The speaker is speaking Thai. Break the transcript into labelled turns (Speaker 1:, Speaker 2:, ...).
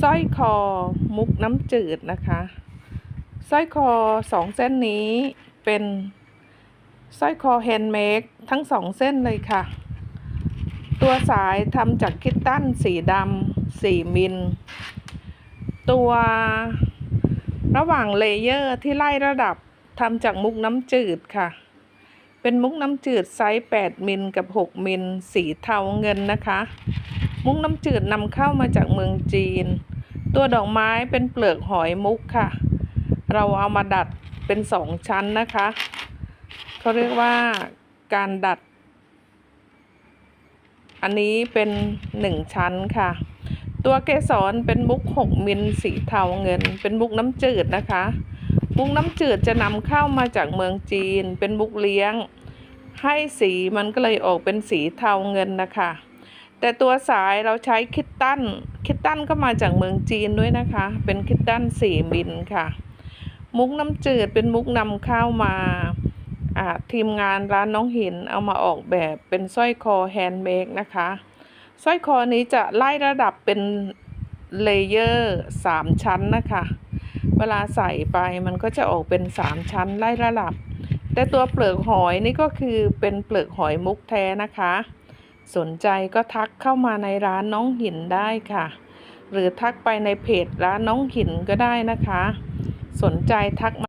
Speaker 1: สร้อยคอมุกน้ำจืดนะคะสร้อยคอสองเส้นนี้เป็นสร้อยคอแฮนด์เมดทั้งสองเส้นเลยค่ะ ตัวสายทำจากคิตตันสีดำสี่มิล ตัวระหว่างเลเยอร์ที่ไล่ระดับทำจากมุกน้ำจืดค่ะ เป็นมุกน้ำจืดไซส์ 8 มิลกับ 6 มิล สีเทาเงินนะคะ มุกน้ำจืดนำเข้ามาจากเมืองจีน ตัวดอกไม้เป็นเปลือกหอยมุกค่ะ เราเอามาดัดเป็นสองชั้นนะคะเขาเรียกว่าการดัด อันนี้เป็นหนึ่งชั้นค่ะ ตัวเกสรเป็นมุก6มิลสีเทาเงิน เป็นมุกน้ำจืดนะคะมุกน้ำจืดจะนำเข้ามาจากเมืองจีน เป็นมุกเลี้ยง ให้สีมันก็เลยออกเป็นสีเทาเงินนะคะ แต่ตัวสายเราใช้คิตตันคิตตันก็มาจากเมืองจีนด้วยนะคะ เป็นคิตตัน4มิลค่ะ มุกน้ำจืดเป็นมุกนำเข้ามาอ่าทีมงานร้านน้องหินเอามาออกแบบเป็นสร้อยคอแฮนด์เมดนะคะสร้อยคอนี้จะไล่ระดับเป็นเลเยอร์สามชั้นนะคะ เวลาใส่ไปมันก็จะออกเป็นสามชั้นไล่ระดับ แต่ตัวเปลือกหอยนี่ก็คือเป็นเปลือกหอยมุกแท้นะคะ สนใจก็ทักเข้ามาในร้านน้องหินได้ค่ะ หรือทักไปในเพจร้านน้องหินก็ได้นะคะ สนใจทักมา